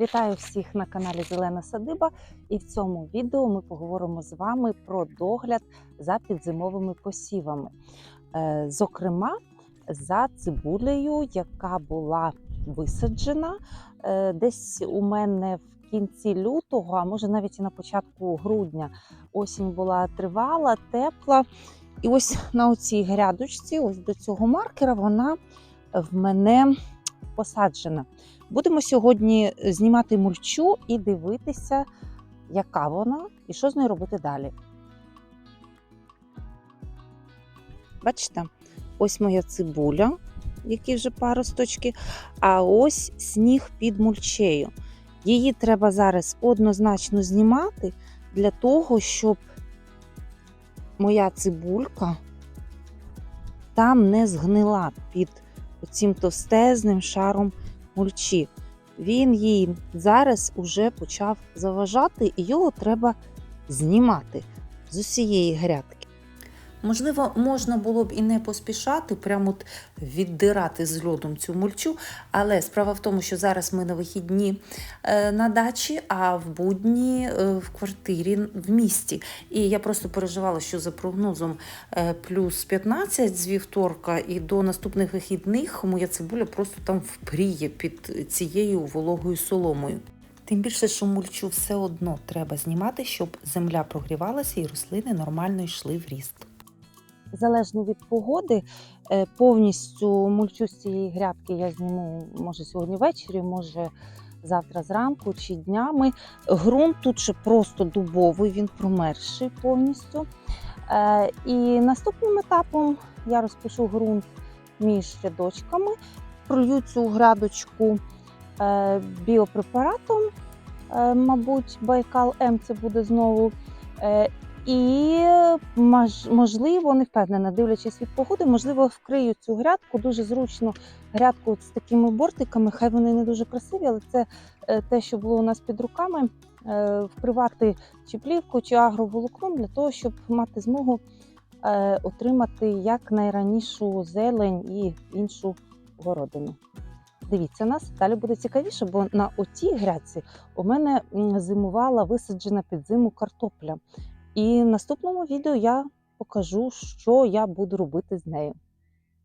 Вітаю всіх на каналі Зелена Садиба. І в цьому відео ми поговоримо з вами про догляд за підзимовими посівами. Е, Зокрема, за цибулею, яка була висаджена е, десь у мене в кінці лютого, а може навіть і на початку грудня. Осінь була тривала, тепла. І ось на оцій грядочці, ось до цього маркера, вона в мене посаджена. Будемо сьогодні знімати мульчу і дивитися, яка вона і що з нею робити далі. Бачите, ось моя цибуля, які вже паросточки, а ось сніг під мульчею. Її треба зараз однозначно знімати для того, щоб моя цибулька там не згнила під цим товстезним шаром мульчі. Він їй зараз уже почав заважати, і його треба знімати з усієї грядки. Можливо, можна було б і не поспішати, прямо от віддирати з льодом цю мульчу, але справа в тому, що зараз ми на вихідні е, на дачі, а в будні е, в квартирі в місті. І я просто переживала, що за прогнозом е, плюс 15 з вівторка і до наступних вихідних моя цибуля просто там впріє під цією вологою соломою. Тим більше, що мульчу все одно треба знімати, щоб земля прогрівалася і рослини нормально йшли в ріст. Залежно від погоди, е, повністю мульчу з цієї грядки я зніму може сьогодні ввечері, може завтра зранку чи днями. Ґрунт тут ще просто дубовий, він промерзший повністю. Е, І наступним етапом я розпишу ґрунт між рядочками, пролью цю грядочку е, біопрепаратом, мабуть, Байкал М це буде знову. І можливо, не впевнена, дивлячись від погоди, можливо, вкрию цю грядку. Дуже зручно грядку з такими бортиками. Хай вони не дуже красиві, але це е, те, що було у нас під руками. е, Вкривати чи плівку, чи агроволокном для того, щоб мати змогу е, отримати якнайранішу зелень і іншу городину. Дивіться нас, далі буде цікавіше, бо на отій грядці у мене зимувала висаджена під зиму картопля. І в наступному відео я покажу, що я буду робити з нею.